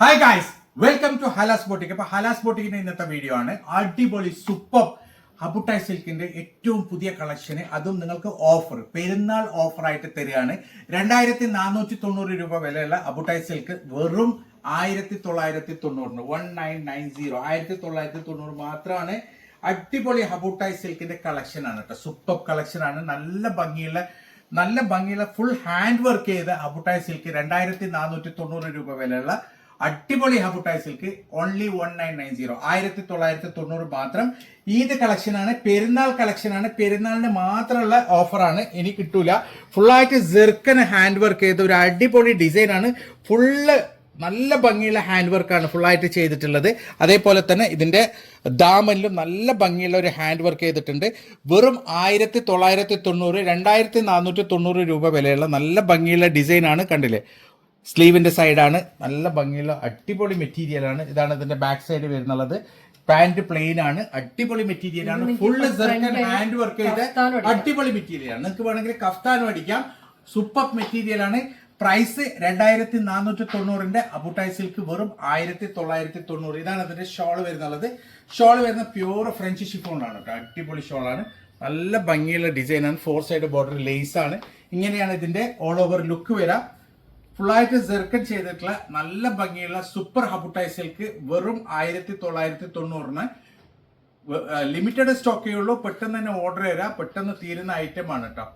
Hi guys welcome to Halas boutique അപ്പൊ ഹലാസ് ബോട്ടിക്കിന്റെ ഇന്നത്തെ video ആണ്. അടിപൊളി സൂപ്പർ ഹബുട്ടായ് സിൽക്കിന്റെ ഏറ്റവും പുതിയ കളക്ഷന് അതും നിങ്ങൾക്ക് ഓഫർ പെരുന്നാൾ ഓഫർ ആയിട്ട് തരികയാണ്. രണ്ടായിരത്തി നാനൂറ്റി തൊണ്ണൂറ് രൂപ വിലയുള്ള അബുട്ടായ് സിൽക്ക് വെറും ആയിരത്തി തൊള്ളായിരത്തി തൊണ്ണൂറിന് വൺ നയൻ നയൻ സീറോ ആയിരത്തി തൊള്ളായിരത്തി തൊണ്ണൂറ് മാത്രമാണ്. അടിപൊളി ഹബുട്ടായ് സിൽക്കിന്റെ കളക്ഷൻ ആണ് കേട്ടോ. സൂപ്പർ കളക്ഷൻ ആണ്. നല്ല ഭംഗിയുള്ള നല്ല ഭംഗിയുള്ള ഫുൾ ഹാൻഡ് വർക്ക് ചെയ്ത അബുട്ടായ് സിൽക്ക് രണ്ടായിരത്തി നാനൂറ്റി തൊണ്ണൂറ് രൂപ വിലയുള്ള അടിപൊളി habutai silk only one nine nine zero ആയിരത്തി തൊള്ളായിരത്തി തൊണ്ണൂറ് മാത്രം. ഈദ് കളക്ഷനാണ് പെരുന്നാൾ കളക്ഷനാണ് പെരുന്നാളിന് മാത്രമുള്ള ഓഫറാണ്. ഇനി കിട്ടൂല. ഫുള്ളായിട്ട് ജെർക്കൻ ഹാൻഡ് വർക്ക് ചെയ്ത ഒരു അടിപൊളി ഡിസൈനാണ്. ഫുള്ള് നല്ല ഭംഗിയുള്ള ഹാൻഡ് വർക്കാണ് ഫുള്ളായിട്ട് ചെയ്തിട്ടുള്ളത്. അതേപോലെ തന്നെ ഇതിന്റെ ദാമനിലും നല്ല ഭംഗിയുള്ള ഒരു ഹാൻഡ് വർക്ക് ചെയ്തിട്ടുണ്ട്. വെറും ആയിരത്തി തൊള്ളായിരത്തി തൊണ്ണൂറ് രണ്ടായിരത്തി നാനൂറ്റി തൊണ്ണൂറ് രൂപ വിലയുള്ള നല്ല ഭംഗിയുള്ള ഡിസൈനാണ് കണ്ടില്ലേ? സ്ലീവിന്റെ സൈഡാണ്. നല്ല ഭംഗിയുള്ള അടിപൊളി മെറ്റീരിയലാണ് ഇതാണ് ഇതിന്റെ ബാക്ക് സൈഡ് വരുന്നുള്ളത്. പാന്റ് പ്ലെയിൻ ആണ്. അടിപൊളി മെറ്റീരിയൽ ആണ്. ഫുള്ള് ഹാൻഡ് വർക്ക് ചെയ്ത അടിപൊളി മെറ്റീരിയൽ ആണ്. നിങ്ങൾക്ക് വേണമെങ്കിൽ കഫ്താനും അടിക്കാം. സൂപ്പർ മെറ്റീരിയൽ ആണ്. പ്രൈസ് രണ്ടായിരത്തി നാനൂറ്റി തൊണ്ണൂറിന്റെ അബുട്ടായ് സിൽക്ക് വെറും ആയിരത്തി തൊള്ളായിരത്തി തൊണ്ണൂറ് ഇതാണ് അതിന്റെ ഷോൾ വരുന്നുള്ളത്. ഷോൾ വരുന്ന പ്യൂർ ഫ്രഞ്ച് ഷിഫോണാണ് കേട്ടോ. അടിപൊളി ഷോൾ ആണ്. നല്ല ഭംഗിയുള്ള ഡിസൈനാണ് ഫോർ സൈഡ് ബോർഡർ ലേസ് ആണ്. ഇങ്ങനെയാണ് ഇതിന്റെ ഓൾ ഓവർ ലുക്ക് വരാം. ഫുള്ളായിട്ട് ജെർക്കൻ ചെയ്തിട്ടുള്ള നല്ല ഭംഗിയുള്ള സൂപ്പർ ഹബുട്ടായ് സിൽക്ക് വെറും ആയിരത്തി തൊള്ളായിരത്തി തൊണ്ണൂറിന് ലിമിറ്റഡ് സ്റ്റോക്കേ ഉള്ളൂ. പെട്ടെന്ന് തന്നെ ഓർഡർ തരാം പെട്ടെന്ന് തീരുന്ന ഐറ്റം ആണ് കേട്ടോ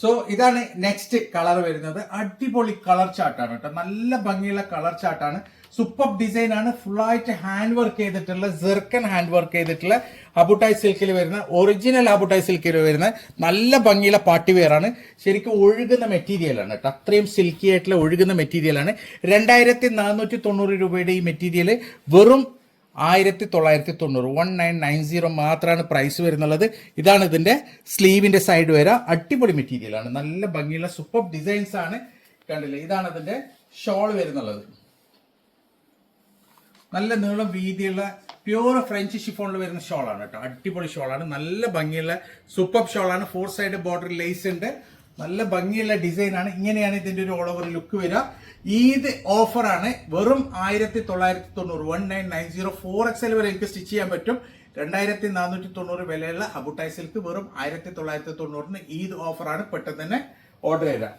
സോ ഇതാണ് നെക്സ്റ്റ് കളർ വരുന്നത്. അടിപൊളി കളർ ചാർട്ടാണ് കേട്ടോ നല്ല ഭംഗിയുള്ള കളർ ചാർട്ടാണ് സൂപ്പർ ഡിസൈൻ ആണ്. ആയിട്ട് ഹാൻഡ് വർക്ക് ചെയ്തിട്ടുള്ള ജെർക്കൻ ഹാൻഡ് വർക്ക് ചെയ്തിട്ടുള്ള അബുട്ടായ് സിൽക്കിൽ വരുന്ന ഒറിജിനൽ അബുട്ടായ് സിൽക്കിൽ വരുന്ന നല്ല ഭംഗിയുള്ള പാർട്ടി വെയർ ആണ്. ശരിക്കും ഒഴുകുന്ന മെറ്റീരിയലാണ് കേട്ടോ അത്രയും സിൽക്കി ആയിട്ടുള്ള ഒഴുകുന്ന മെറ്റീരിയലാണ് രണ്ടായിരത്തി നാനൂറ്റി തൊണ്ണൂറ് രൂപയുടെ ഈ മെറ്റീരിയൽ വെറും ആയിരത്തി തൊള്ളായിരത്തി തൊണ്ണൂറ് വൺ നയൻ നയൻ സീറോ മാത്രമാണ് പ്രൈസ് വരുന്നുള്ളത്. ഇതാണ് ഇതിന്റെ സ്ലീവിന്റെ സൈഡ് വരെ അടിപൊളി മെറ്റീരിയലാണ് നല്ല ഭംഗിയുള്ള സൂപ്പർ ഡിസൈൻസ് ആണ്. കണ്ടില്ലേ? ഇതാണ് ഇതിന്റെ ഷോൾ വരുന്നുള്ളത്. നല്ല നീളം വീതിയുള്ള പ്യൂർ ഫ്രഞ്ച് ഷിഫോണിൽ വരുന്ന ഷോളാണ് കേട്ടോ. അടിപൊളി ഷോളാണ്. നല്ല ഭംഗിയുള്ള സൂപ്പർ ഷോളാണ്. ഫോർ സൈഡ് ബോർഡർ ലേസ് ഉണ്ട്. നല്ല ഭംഗിയുള്ള ഡിസൈനാണ് ഇങ്ങനെയാണ് ഇതിന്റെ ഒരു ഓൾ ഓവർ ലുക്ക് വരിക. ഈദ് ഓഫറാണ് വെറും ആയിരത്തി തൊള്ളായിരത്തി തൊണ്ണൂറ് one nine nine zero for XL വരെ എനിക്ക് സ്റ്റിച്ച് ചെയ്യാൻ പറ്റും. രണ്ടായിരത്തി നാനൂറ്റി തൊണ്ണൂറ് വിലയുള്ള അബുട്ടായ് സിൽക്ക് വെറും ആയിരത്തി തൊള്ളായിരത്തി തൊണ്ണൂറിന് ഈദ് ഓഫറാണ് പെട്ടെന്ന് തന്നെ ഓർഡർ ചെയ്താൽ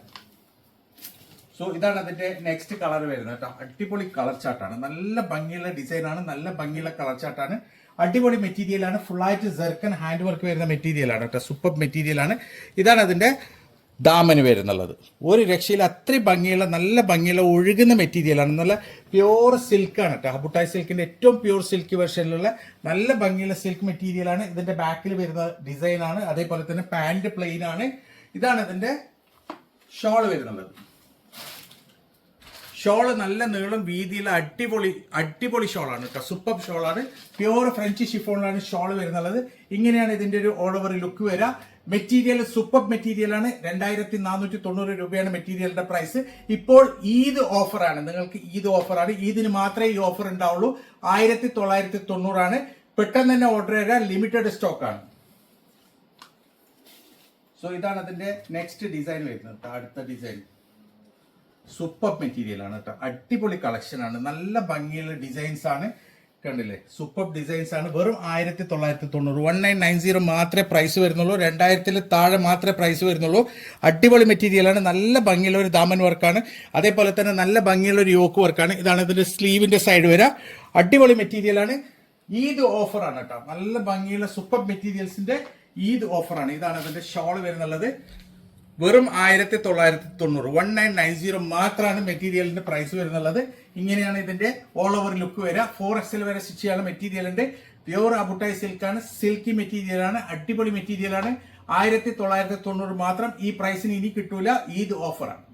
സോ ഇതാണ് അതിന്റെ നെക്സ്റ്റ് കളർ വരുന്നത് കേട്ടോ. അടിപൊളി കളർ ചാർട്ടാണ് നല്ല ഭംഗിയുള്ള ഡിസൈനാണ് നല്ല ഭംഗിയുള്ള കളർ ചാർട്ടാണ് അടിപൊളി മെറ്റീരിയൽ ആണ്. ഫുള്ളായിട്ട് ജെർക്കൻ ഹാൻഡ് വർക്ക് വരുന്ന മെറ്റീരിയൽ ആണ് കേട്ടോ. സൂപ്പർ മെറ്റീരിയൽ ആണ്. ഇതാണ് അതിന്റെ ദാമന് വരുന്നുള്ളത്. ഒരു രക്ഷയിൽ അത്രയും ഭംഗിയുള്ള നല്ല ഭംഗിയുള്ള ഒഴുകുന്ന മെറ്റീരിയലാണ് നല്ല പ്യൂർ സിൽക്കാണ് കേട്ടോ. ഹബുട്ടായ് സിൽക്കിന്റെ ഏറ്റവും പ്യൂർ സിൽക്ക് വെർഷനിലുള്ള നല്ല ഭംഗിയുള്ള സിൽക്ക് മെറ്റീരിയലാണ് ഇതിന്റെ ബാക്കിൽ വരുന്ന ഡിസൈൻ ആണ്. അതേപോലെ തന്നെ പാന്റ് പ്ലെയിൻ ആണ്. ഇതാണ് ഇതിന്റെ ഷോൾ വരുന്നുള്ളത്. ഷോൾ നല്ല നീളം വീതിയുള്ള അടിപൊളി അടിപൊളി ഷോളാണ് കേട്ടോ. സൂപ്പർ ഷോളാണ്. പ്യുവർ ഫ്രഞ്ച് ഷിഫോണിലാണ് ഷോൾ വരുന്നുള്ളത്. ഇങ്ങനെയാണ് ഇതിന്റെ ഒരു ഓൾ ഓവർ ലുക്ക് വരിക. മെറ്റീരിയൽ സൂപ്പർ മെറ്റീരിയൽ ആണ്. രണ്ടായിരത്തി നാനൂറ്റി തൊണ്ണൂറ് രൂപയാണ് മെറ്റീരിയലിന്റെ പ്രൈസ് ഇപ്പോൾ ഈദ് ഓഫറാണ് നിങ്ങൾക്ക് ഈദ് ഓഫറാണ് ഈദിന് മാത്രമേ ഈ ഓഫർ ഉണ്ടാവുള്ളൂ. ആയിരത്തി തൊള്ളായിരത്തി തൊണ്ണൂറാണ് പെട്ടെന്ന് തന്നെ ഓർഡർ ചെയ്താൽ ലിമിറ്റഡ് സ്റ്റോക്കാണ് സോ ഇതാണ് അതിന്റെ നെക്സ്റ്റ് ഡിസൈൻ വരുന്നത് അടുത്ത ഡിസൈൻ സൂപ്പർ മെറ്റീരിയൽ ആണ് കേട്ടോ. അടിപൊളി കളക്ഷൻ ആണ്. നല്ല ഭംഗിയുള്ള ഡിസൈൻസ് ആണ് കണ്ടില്ലേ? സൂപ്പർ ഡിസൈൻസ് ആണ്. വെറും ആയിരത്തി തൊള്ളായിരത്തി തൊണ്ണൂറ് വൺ നയൻ നയൻ സീറോ മാത്രമേ പ്രൈസ് വരുന്നുള്ളൂ. രണ്ടായിരത്തിൽ താഴെ മാത്രമേ പ്രൈസ് വരുന്നുള്ളൂ. അടിപൊളി മെറ്റീരിയലാണ് നല്ല ഭംഗിയുള്ള ഒരു ദാമൻ വർക്കാണ് അതേപോലെ തന്നെ നല്ല ഭംഗിയുള്ള ഒരു യോക്ക് വർക്കാണ് ഇതാണ് ഇതിന്റെ സ്ലീവിന്റെ സൈഡ് വരിക അടിപൊളി മെറ്റീരിയലാണ് ഈദ് ഓഫറാണ് കേട്ടോ. നല്ല ഭംഗിയുള്ള സൂപ്പർ മെറ്റീരിയൽസിന്റെ ഈദ് ഓഫറാണ് ഇതാണ് അതിന്റെ ഷോൾ വരുന്നുള്ളത്. വെറും ആയിരത്തി തൊള്ളായിരത്തി തൊണ്ണൂറ് വൺ നയൻ നയൻ സീറോ മാത്രമാണ് മെറ്റീരിയലിന്റെ പ്രൈസ് വരുന്നുള്ളത്. ഇങ്ങനെയാണ് ഇതിന്റെ ഓൾ ഓവർ ലുക്ക് വരിക ഫോർ എക്സൽ വരെ സ്റ്റിച്ച് മെറ്റീരിയലിന്റെ പ്യുവർ അബുട്ടായി സിൽക്കാണ് സിൽക്കി മെറ്റീരിയലാണ് അടിപൊളി മെറ്റീരിയലാണ് ആയിരത്തി തൊള്ളായിരത്തി തൊണ്ണൂറ് മാത്രം ഈ പ്രൈസിന് ഇനി കിട്ടൂല. ഈദ് ഓഫറാണ്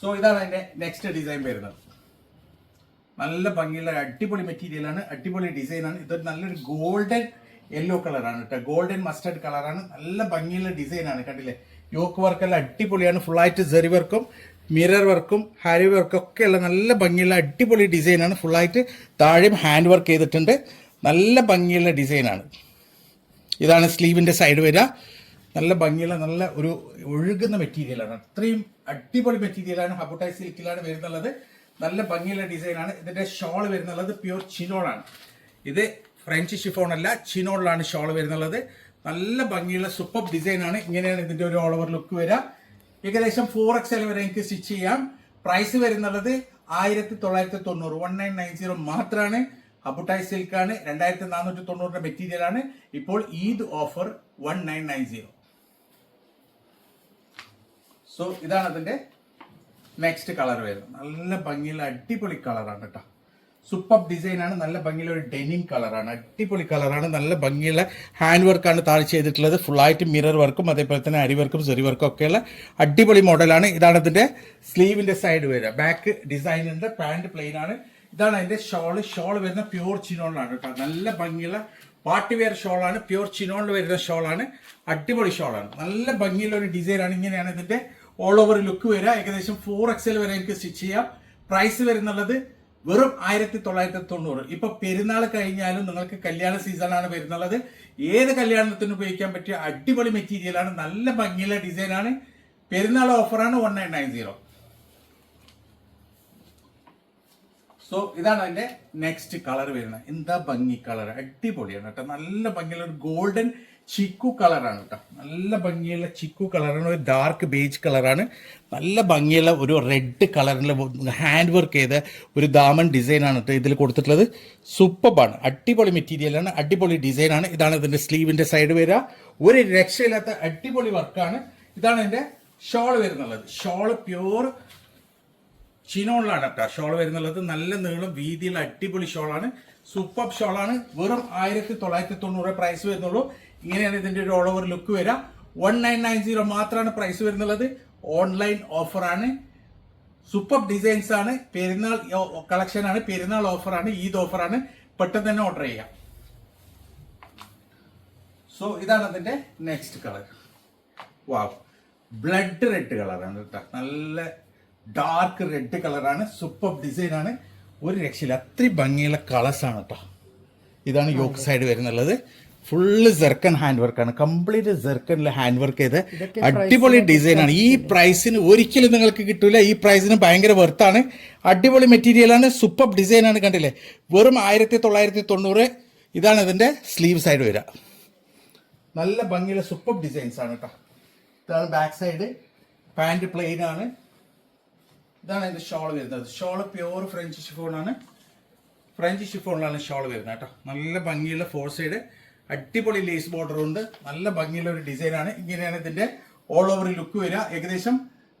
സോ ഇതാണ് അതിന്റെ നെക്സ്റ്റ് ഡിസൈൻ വരുന്നത്. നല്ല ഭംഗിയുള്ള അടിപൊളി മെറ്റീരിയലാണ് അടിപൊളി ഡിസൈനാണ് ഇതൊരു നല്ലൊരു ഗോൾഡൻ യെല്ലോ കളറാണ് കേട്ടോ ഗോൾഡൻ മസ്റ്റർഡ് കളറാണ് നല്ല ഭംഗിയുള്ള ഡിസൈൻ ആണ് കണ്ടില്ലേ? യോക്ക് വർക്കെല്ലാം അടിപൊളിയാണ്. ഫുള്ളായിട്ട് ജെറി വർക്കും മിറർ വർക്കും ഹാരി വർക്കും ഒക്കെ ഉള്ള നല്ല ഭംഗിയുള്ള അടിപൊളി ഡിസൈനാണ് ഫുള്ളായിട്ട് താഴെയും ഹാൻഡ് വർക്ക് ചെയ്തിട്ടുണ്ട്. നല്ല ഭംഗിയുള്ള ഡിസൈനാണ് ഇതാണ് സ്ലീവിന്റെ സൈഡ് വരിക നല്ല ഭംഗിയുള്ള നല്ല ഒരു ഒഴുകുന്ന മെറ്റീരിയലാണ് അത്രയും അടിപൊളി മെറ്റീരിയലാണ് ഹബുട്ടായി സിൽക്കിലാണ് വരുന്നുള്ളത്. നല്ല ഭംഗിയുള്ള ഡിസൈനാണ് ഇതിന്റെ ഷോൾ വരുന്നുള്ളത് പ്യൂർ ചിനോളാണ് ഇത് ഫ്രഞ്ച് ഷിഫോൺ അല്ല ചിനോളിലാണ് ഷോൾ വരുന്നുള്ളത്. നല്ല ഭംഗിയുള്ള സൂപ്പർ ഡിസൈനാണ് ഇങ്ങനെയാണ് ഇതിന്റെ ഒരു ഓൾ ഓവർ ലുക്ക് വരിക. ഏകദേശം ഫോർ എക്സ് വരെ എനിക്ക് സ്റ്റിച്ച് ചെയ്യാം. പ്രൈസ് വരുന്നുള്ളത് ആയിരത്തി തൊള്ളായിരത്തി തൊണ്ണൂറ് വൺ നയൻ നയൻ സീറോ മാത്രമാണ് അബുട്ടായ് സിൽക്കാണ് രണ്ടായിരത്തി നാനൂറ്റി തൊണ്ണൂറിന്റെ മെറ്റീരിയൽ ആണ്. ഇപ്പോൾ Eid offer one nine nine zero so ഇതാണ് അതിന്റെ നെക്സ്റ്റ് കളർ വരുന്നത്. നല്ല ഭംഗിയുള്ള അടിപൊളി കളറാണ് കേട്ടോ സൂപ്പർ ഡിസൈൻ ആണ്. നല്ല ഭംഗിയുള്ള ഒരു ഡെനിം കളറാണ് അടിപൊളി കളറാണ് നല്ല ഭംഗിയുള്ള ഹാൻഡ് വർക്കാണ് താഴെ ചെയ്തിട്ടുള്ളത്. ഫുള്ളായിട്ട് മിറർ വർക്കും അതേപോലെ തന്നെ അരി വർക്കും സെറി വർക്കും ഒക്കെയുള്ള അടിപൊളി മോഡലാണ് ഇതാണ് ഇതിന്റെ സ്ലീവിന്റെ സൈഡ് വരിക ബാക്ക് ഡിസൈൻ ഉണ്ട്. പാന്റ് പ്ലെയിൻ ആണ്. ഇതാണ് അതിന്റെ ഷോൾ ഷോൾ വരുന്ന പ്യൂർ ചിനോളാണ് കേട്ടോ. നല്ല ഭംഗിയുള്ള പാർട്ടി വെയർ ഷോളാണ് പ്യൂർ ചിനോണിൽ വരുന്ന ഷോളാണ് അടിപൊളി ഷോളാണ് നല്ല ഭംഗിയുള്ള ഒരു ഡിസൈനാണ് ഇങ്ങനെയാണ് ഇതിന്റെ ഓൾ ഓവർ ലുക്ക് വരിക ഏകദേശം ഫോർ എക്സൽ വരെ എനിക്ക് സ്റ്റിച്ച് ചെയ്യാം. പ്രൈസ് വരുന്നുള്ളത് വെറും ആയിരത്തി തൊള്ളായിരത്തി തൊണ്ണൂറ് ഇപ്പൊ പെരുന്നാൾ കഴിഞ്ഞാലും നിങ്ങൾക്ക് കല്യാണ സീസൺ ആണ് വരുന്നുള്ളത്. ഏത് കല്യാണത്തിന് ഉപയോഗിക്കാൻ പറ്റിയ അടിപൊളി മെറ്റീരിയൽ ആണ്. നല്ല ഭംഗിയുള്ള ഡിസൈൻ ആണ്. പെരുന്നാൾ ഓഫറാണ് one nine nine zero so ഇതാണ് അതിന്റെ നെക്സ്റ്റ് കളർ വരുന്നത്. എന്താ ഭംഗി കളർ അടിപൊളിയാണ് കേട്ടോ. നല്ല ഭംഗിയുള്ള ഒരു ഗോൾഡൻ ചിക്കു കളറാണ് കേട്ടോ. നല്ല ഭംഗിയുള്ള ചിക്കു കളറാണ് ഒരു ഡാർക്ക് ബേജ് കളറാണ്. നല്ല ഭംഗിയുള്ള ഒരു റെഡ് കളറിൽ ഹാൻഡ് വർക്ക് ചെയ്ത ഒരു ദാമൻ ഡിസൈനാണ് കേട്ടോ ഇതിൽ കൊടുത്തിട്ടുള്ളത്. സൂപ്പറാണ് അടിപൊളി മെറ്റീരിയലാണ് അടിപൊളി ഡിസൈനാണ് ഇതാണ് ഇതിന്റെ സ്ലീവിന്റെ സൈഡ് വരിക. ഒരു രക്ഷയില്ലാത്ത അടിപൊളി വർക്കാണ് ഇതാണ് എന്റെ ഷോൾ വരുന്നുള്ളത്. ഷോൾ പ്യൂർ ചിനോണിലാണ് കേട്ടോ ഷോൾ വരുന്നുള്ളത്. നല്ല നീളം വീതിയുള്ള അടിപൊളി ഷോളാണ് സൂപ്പർ ഷോളാണ് വെറും ആയിരത്തി തൊള്ളായിരത്തി തൊണ്ണൂറ് പ്രൈസ് വരുന്നുള്ളൂ. ഇങ്ങനെയാണ് ഇതിന്റെ ഒരു ഓൾ ഓവർ ലുക്ക് വരിക. വൺ നയൻ നയൻ സീറോ മാത്രമാണ് പ്രൈസ് വരുന്നുള്ളത്. ഓൺലൈൻ ഓഫറാണ് സൂപ്പർ ഡിസൈൻസ് ആണ്. പെരുന്നാൾ കളക്ഷനാണ് ആണ്. പെരുന്നാൾ ഓഫറാണ് ഈദ് ഓഫറാണ് പെട്ടെന്ന് തന്നെ ഓർഡർ ചെയ്യാം. സോ ഇതാണ് അതിന്റെ next colour wow blood red കളറാണ് കേട്ടോ നല്ല ഡാർക്ക് റെഡ് കളറാണ് സൂപ്പർ ഡിസൈനാണ് ആണ്. ഒരു രക്ഷയില്ല. അത്രയും ഭംഗിയുള്ള കളേഴ്സ് ആണ് കേട്ടോ ഇതാണ് യോക്ക് സൈഡ് വരുന്നുള്ളത്. ഫുള്ള് ജെർക്കൻ ഹാൻഡ് വർക്കാണ് കംപ്ലീറ്റ് ജെർക്കനിൽ ഹാൻഡ് വർക്ക് ചെയ്ത് അടിപൊളി ഡിസൈൻ ആണ്. ഈ പ്രൈസിന് ഒരിക്കലും നിങ്ങൾക്ക് കിട്ടൂല. ഈ പ്രൈസിന് ഭയങ്കര വെർത്താണ് അടിപൊളി മെറ്റീരിയലാണ് സൂപ്പർ ഡിസൈൻ ആണ്. കണ്ടില്ലേ? വെറും ആയിരത്തി തൊള്ളായിരത്തി തൊണ്ണൂറ് ഇതാണ് ഇതിന്റെ സ്ലീവ് സൈഡ് വരിക. നല്ല ഭംഗിയുള്ള സൂപ്പർ ഡിസൈൻസ് ആണ് കേട്ടോ ഇതാണ് ബാക്ക് സൈഡ് പാന്റ് പ്ലെയിൻ ആണ്. ഇതാണ് അതിന്റെ ഷോൾ വരുന്നത്. ഷോൾ പ്യുവർ ഫ്രഞ്ച് ഷിഫോൺ ആണ്. ഫ്രഞ്ച് ഷിഫോണിലാണ് ഷോൾ വരുന്നത് കേട്ടോ നല്ല ഭംഗിയുള്ള ഫോർ സൈഡ് അടിപൊളി ലേസ് ബോർഡർ ഉണ്ട്. നല്ല ഭംഗിയുള്ള ഒരു ഡിസൈനാണ് ഇങ്ങനെയാണ് ഇതിന്റെ ഓൾ ഓവർ ലുക്ക് വരിക. ഏകദേശം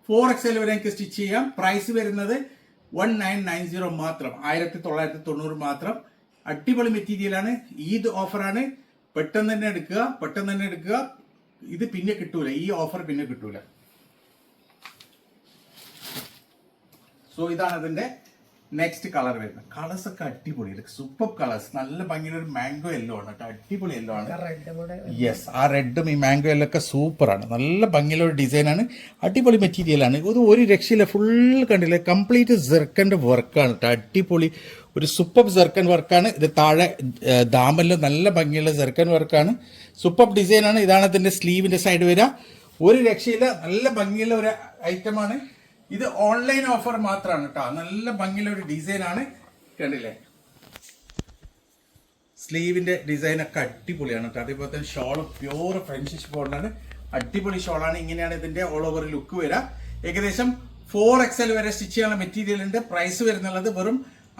ഫോർ എക്സ് എൽ വരെ സ്റ്റിച്ച് ചെയ്യാം. പ്രൈസ് വരുന്നത് വൺ നയൻ നയൻ സീറോ മാത്രം. ആയിരത്തി തൊള്ളായിരത്തി തൊണ്ണൂറ് മാത്രം. അടിപൊളി മെറ്റീരിയലാണ് ഈദ് ഓഫറാണ് പെട്ടെന്ന് തന്നെ എടുക്കുക. പെട്ടെന്ന് തന്നെ എടുക്കുക. ഇത് പിന്നെ കിട്ടൂല. ഈ ഓഫർ പിന്നെ കിട്ടൂല. സോ ഇതാണ് അതിന്റെ നെക്സ്റ്റ് കളർ വരുന്നത്. കളേഴ്സ് ഒക്കെ അടിപൊളി. സൂപ്പർ കളേഴ്സ് നല്ല ഭംഗിയുള്ള ഒരു മാംഗോ യെല്ലോ ആണ് കേട്ടോ. അടിപൊളി യെല്ലോ ആണ്. യെസ് ആ റെഡും ഈ മാംഗോ യെല്ലോ ഒക്കെ സൂപ്പറാണ് നല്ല ഭംഗിയുള്ള ഒരു ഡിസൈനാണ് അടിപൊളി മെറ്റീരിയലാണ് ഇത് ഒരു രക്ഷയില്ല. ഫുൾ കണ്ടില്ലേ? കംപ്ലീറ്റ് ജെർക്കന്റെ വർക്കാണ് കേട്ടോ. അടിപൊളി ഒരു സൂപ്പർ ജെർക്കൻ വർക്കാണ് ഇത് താഴെ ദാമല്ല നല്ല ഭംഗിയുള്ള ജെർക്കൻ വർക്കാണ് സൂപ്പർ ഡിസൈനാണ് ഇതാണ് ഇതിന്റെ സ്ലീവിന്റെ സൈഡ് വരിക. ഒരു രക്ഷയില്ല. നല്ല ഭംഗിയുള്ള ഒരു ഐറ്റമാണ് ഇത് ഓൺലൈൻ ഓഫർ മാത്രമാണ് കേട്ടോ നല്ല ഭംഗിയുള്ള ഒരു ഡിസൈനാണ് കണ്ടില്ലേ? സ്ലീവിന്റെ ഡിസൈൻ ഒക്കെ അടിപൊളിയാണ് കേട്ടോ അതേപോലെ തന്നെ ഷോൾ പ്യൂർ ഫ്രഞ്ച് ഷോളാണ് അടിപൊളി ഷോളാണ് ഇങ്ങനെയാണ് ഇതിന്റെ ഓൾ ഓവർ ലുക്ക് വരിക ഏകദേശം ഫോർ എക്സൽ വരെ സ്റ്റിച്ച് ചെയ്യാനുള്ള മെറ്റീരിയൽ ഉണ്ട്. പ്രൈസ് വരുന്നുള്ളത് വെറും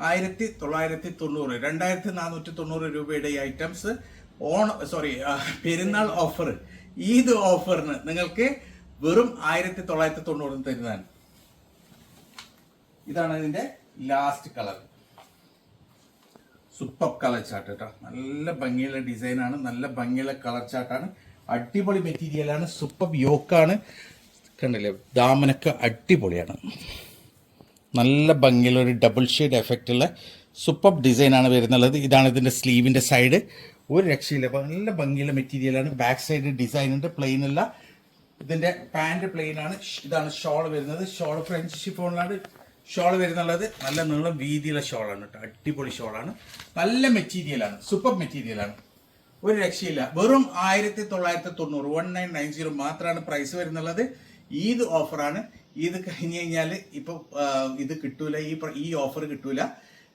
ആയിരത്തി തൊള്ളായിരത്തി തൊണ്ണൂറ് രണ്ടായിരത്തി നാനൂറ്റി തൊണ്ണൂറ് രൂപയുടെ ഈ items on sorry Perunnal offer Eid ഓഫറിന് നിങ്ങൾക്ക് വെറും ആയിരത്തി തൊള്ളായിരത്തി തൊണ്ണൂറിന് തരുന്നതാണ്. ഇതാണ് ഇതിന്റെ last colour super colour chart കേട്ടോ. നല്ല ഭംഗിയുള്ള ഡിസൈനാണ് നല്ല ഭംഗിയുള്ള കളർ ചാർട്ടാണ് അടിപൊളി മെറ്റീരിയലാണ് സൂപ്പർ യോക്കാണ് കണ്ടില്ലേ? ദാമനൊക്കെ അടിപൊളിയാണ്. നല്ല ഭംഗിയുള്ള ഒരു ഡബിൾ ഷെയ്ഡ് എഫക്റ്റ് ഉള്ള സൂപ്പർ ഡിസൈനാണ് വരുന്നുള്ളത്. ഇതാണ് ഇതിന്റെ സ്ലീവിന്റെ സൈഡ് ഒരു രക്ഷയില്ല. നല്ല ഭംഗിയുള്ള മെറ്റീരിയലാണ് ബാക്ക് സൈഡ് ഡിസൈൻ ഉണ്ട്. പ്ലെയിൻ അല്ല ഇതിന്റെ പാന്റ് പ്ലെയിൻ ആണ്. ഇതാണ് ഷോൾ വരുന്നത്. ഷോൾ ഫ്രഞ്ച് ഷിഫോണിലാണ് ഷോൾ വരുന്നുള്ളത് നല്ല നീളം വീതിയുള്ള ഷോളാണ് കേട്ടോ. അടിപൊളി ഷോളാണ്. നല്ല മെറ്റീരിയലാണ്. സൂപ്പർ മെറ്റീരിയലാണ്. ഒരു രക്ഷയില്ല. വെറും ആയിരത്തി തൊള്ളായിരത്തി തൊണ്ണൂറ് വൺ നയൻ നയൻ സീറോ മാത്രമാണ് പ്രൈസ് വരുന്നുള്ളത്. ഈദ് ഓഫറാണ്. ഈദ് കഴിഞ്ഞ് കഴിഞ്ഞാൽ ഇപ്പൊ ഇത് കിട്ടൂല. ഈ ഈ ഓഫർ കിട്ടൂല.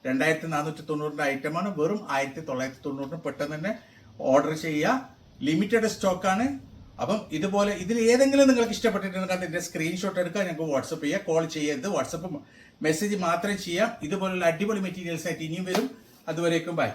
രണ്ടായിരത്തി നാനൂറ്റി തൊണ്ണൂറിന്റെ ഐറ്റമാണ്. വെറും ആയിരത്തി തൊള്ളായിരത്തി തൊണ്ണൂറിന് പെട്ടെന്ന് തന്നെ ഓർഡർ ചെയ്യുക. ലിമിറ്റഡ് സ്റ്റോക്കാണ്. അപ്പം ഇതുപോലെ ഇതിൽ ഏതെങ്കിലും നിങ്ങൾക്ക് ഇഷ്ടപ്പെട്ടിട്ടുണ്ടെങ്കിൽ അതിന്റെ സ്ക്രീൻഷോട്ട് എടുക്കുക. ഞങ്ങൾക്ക് വാട്സപ്പ് ചെയ്യുക കോൾ ചെയ്യരുത്. വാട്സപ്പ് മെസ്സേജ് മാത്രമേ ചെയ്യാം. ഇതുപോലുള്ള അടിപൊളി മെറ്റീരിയൽസ് ആയിട്ട് ഇനിയും വരും. അതുവരേക്കും ബൈ